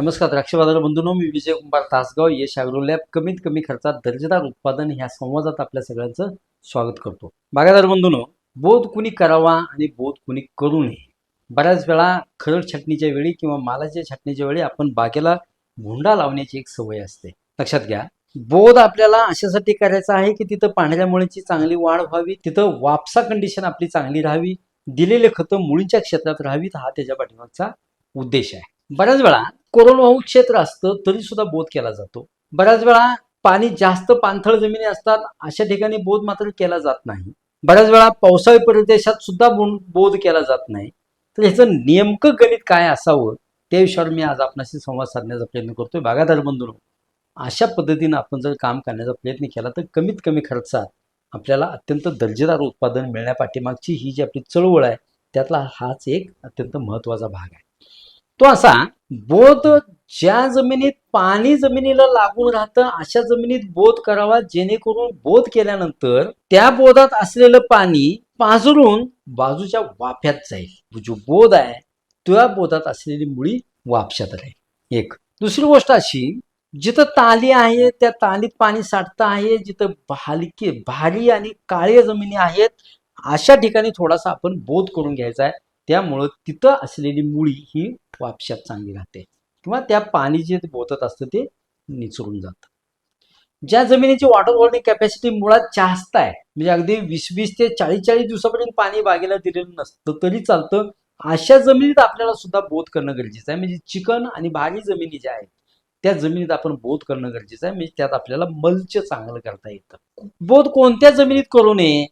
नमस्कार द्राक्ष बाजार बंधूंनो मी विजय कुमार तासगाव यश लॅब. कमीत कमी खर्चात दर्जेदार उत्पादन ह्या संवादात आपल्या सगळ्यांचं स्वागत करतो. बागायदार बंधूनो बोध कुणी करावा आणि बोध कुणी करू नये? बऱ्याच वेळा खरड छाटणीच्या वेळी किंवा मालाच्या छाटणीच्या वेळी आपण बागेला भोंडा लावण्याची एक सवय असते. लक्षात घ्या बोध आपल्याला अशासाठी करायचा आहे की तिथं पांढऱ्या मुळीची चांगली वाढ व्हावी तिथं वापसा कंडिशन आपली चांगली राहावी दिलेले खतं मुळींच्या क्षेत्रात राहावीत हा त्याच्या पाठीमागचा उद्देश आहे. बऱ्याच वेळा कोरडवाहू क्षेत्र असतं तरी सुद्धा बोध केला जातो. बऱ्याच वेळा पाणी जास्त पाणथळ जमिनी असतात अशा ठिकाणी बोध मात्र केला जात नाही. बऱ्याच वेळा पावसाळी प्रदेशात सुद्धा बोध केला जात नाही. तर ह्याचं नेमकं गणित काय असावं त्या विषयावर मी आज आपणाशी संवाद साधण्याचा प्रयत्न करतोय. भागाधार बंधूंनो अशा पद्धतीनं आपण जर काम करण्याचा प्रयत्न केला तर कमीत कमी खर्चात आपल्याला अत्यंत दर्जेदार उत्पादन मिळण्यापाठीमागची ही जी आपली चळवळ आहे त्यातला हाच एक अत्यंत महत्त्वाचा भाग आहे. तो असा बोध ज्या जमिनीत पाणी जमिनीला लागून राहतं अशा जमिनीत बोध करावा जेणेकरून बोध केल्यानंतर त्या बोधात असलेलं पाणी पाझरून बाजूच्या वाफ्यात जाईल. जो बोध आहे त्या बोधात असलेली मुळी वापशात राहील. एक. दुसरी गोष्ट अशी जिथं ताली आहे त्या तालीत पाणी साठतं आहे जिथं भालकी भारी आणि काळी जमिनी आहेत अशा ठिकाणी थोडासा आपण बोध करून घ्यायचा आहे. त्यामुळं तिथं असलेली मुळी ही वापशात चांगली राहते. किंवा त्या पाणी जे बोतत असतं ते निचरून जातं. ज्या जमिनीची वॉटर होल्डिंग कॅपॅसिटी मुळात जास्त आहे म्हणजे अगदी वीस वीस ते चाळीस चाळीस दिवसापर्यंत पाणी बागेला दिलेलं नसतं तरी चालतं. अशा जमिनीत आपल्याला सुद्धा बोध करणं गरजेचं आहे. म्हणजे चिकन आणि भारी जमिनी ज्या आहेत त्या जमिनीत आपण बोध करणं गरजेचं आहे. म्हणजे त्यात आपल्याला मल्च चांगलं करता येतं. बोध कोणत्या जमिनीत करू नये?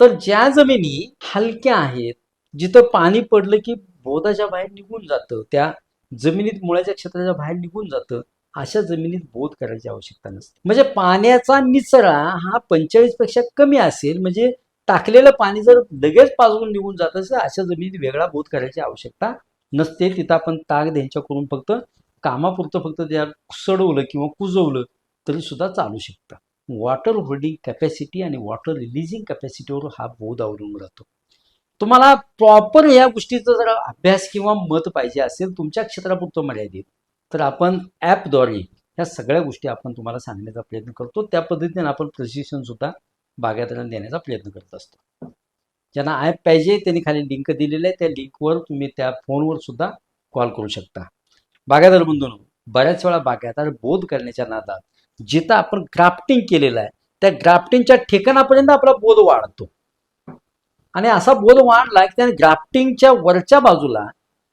तर ज्या जमिनी हलक्या आहेत जिथं पाणी पडलं की बोधाच्या बाहेर निघून जातं त्या जमिनीत मुळाच्या क्षेत्राच्या बाहेर निघून जातं अशा जमिनीत बोध करायची आवश्यकता नसते. म्हणजे पाण्याचा निचरा हा पंचेचाळीसपेक्षा कमी असेल म्हणजे टाकलेलं पाणी जर लगेच पाजून निघून जात असेल अशा जमिनीत वेगळा बोध करायची आवश्यकता नसते. तिथं आपण ताग द्यांच्या करून फक्त कामापुरतं फक्त त्या सडवलं किंवा कुजवलं तरी सुद्धा चालू शकतं. वॉटर होल्डिंग कॅपॅसिटी आणि वॉटर रिलीजिंग कॅपॅसिटीवर हा बोध अवलंबून राहतो. तुम्हाला प्रॉपर या गोष्टीचा जर अभ्यास किंवा मत पाहिजे असेल तुमच्या क्षेत्रापुरतं मर्यादित तर आपण ॲपद्वारे ह्या सगळ्या गोष्टी आपण तुम्हाला सांगण्याचा प्रयत्न करतो. त्या पद्धतीने आपण प्रशिक्षण सुद्धा बागायतदारांना देण्याचा प्रयत्न करत असतो. ज्यांना ॲप पाहिजे त्यांनी खाली लिंक दिलेलं आहे. त्या लिंकवर तुम्ही त्या फोनवर सुद्धा कॉल करू शकता. बागायतदार बंधून बऱ्याच वेळा बागायतदार बोध करण्याच्या नादात जिथं आपण ग्राफ्टिंग केलेलं आहे त्या ग्राफ्टिंगच्या ठिकाणापर्यंत आपला बोध वाढतो. आणि असा बोध वाढला की त्याने ग्राफ्टिंगच्या वरच्या बाजूला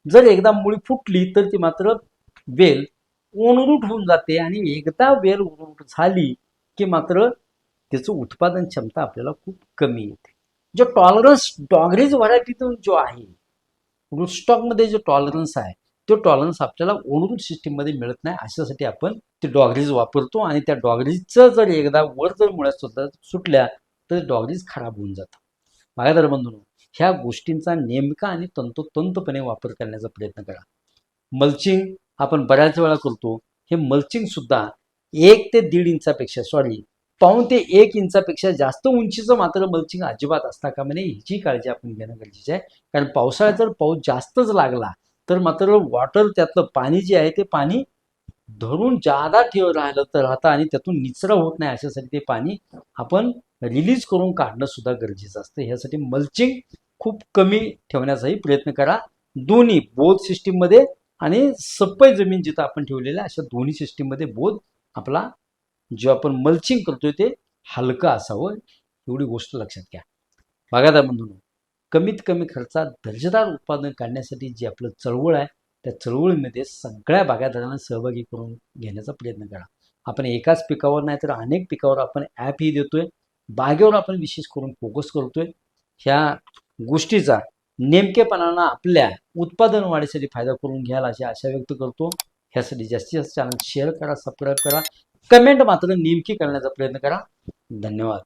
जर एकदा मुळी फुटली तर ती मात्र वेल ओनरूट होऊन जाते आणि एकदा वेल ओनरूट झाली की मात्र त्याचं उत्पादन क्षमता आपल्याला खूप कमी येते. जो टॉलरन्स डॉगरीज व्हरायटीतून जो आहे रूटस्टॉकमध्ये जो टॉलरन्स आहे तो टॉलरन्स आपल्याला ओनरूट सिस्टीममध्ये मिळत नाही अशासाठी आपण ते डॉगरीज वापरतो आणि त्या डॉगरीजचं जर एकदा वर जर मुळ्या सुद्धा सुटल्या तर डॉगरीज खराब होऊन जातात. बागायदार बंधून ह्या गोष्टींचा नेमका आणि तंतोतंतपणे वापर करण्याचा प्रयत्न करा. मल्चिंग आपण बऱ्याच वेळा करतो. हे मल्चिंग सुद्धा एक ते दीड इंचापेक्षा सॉरी पाऊन ते एक इंचापेक्षा जास्त उंचीचं मात्र मल्चिंग अजिबात असता का म्हणे? ह्याची काळजी आपण घेणं गरजेचं आहे. कारण पावसाळ्यात जर पाऊस जास्तच लागला तर मात्र वॉटर त्यातलं पाणी जे आहे ते पाणी धरून जादा ठेव राहिलं तर राहतं आणि त्यातून निचरा होत नाही अशासाठी ते पाणी आपण रिलीज करून काढणं सुद्धा गरजेचं असतं. ह्यासाठी मल्चिंग खूप कमी ठेवण्याचाही प्रयत्न करा. दोन्ही बोध सिस्टीममध्ये आणि सप्पई जमीन जिथं आपण ठेवलेल्या अशा दोन्ही सिस्टीममध्ये बोध आपला जो आपण मल्चिंग करतोय ते हलकं असावं. एवढी गोष्ट लक्षात घ्या. बागायदार बंधून कमीत कमी खर्चात दर्जेदार उत्पादन काढण्यासाठी जी आपलं चळवळ आहे त्या चळवळीमध्ये सगळ्या बागायतदारांना सहभागी करून घेण्याचा प्रयत्न करा. आपण एकाच पिकावर नाही तर अनेक पिकावर आपण ॲपही देतोय. बागेवर आपण विशेष करून फोकस करतोय. ह्या गोष्टीचा नेमकेपणानं आपल्या उत्पादन वाढीसाठी फायदा करून घ्याल अशी आशा व्यक्त करतो. ह्यासाठी जास्तीत जास्त चॅनल शेअर करा सबस्क्राईब करा. कमेंट मात्र नेमकी करण्याचा प्रयत्न करा. धन्यवाद.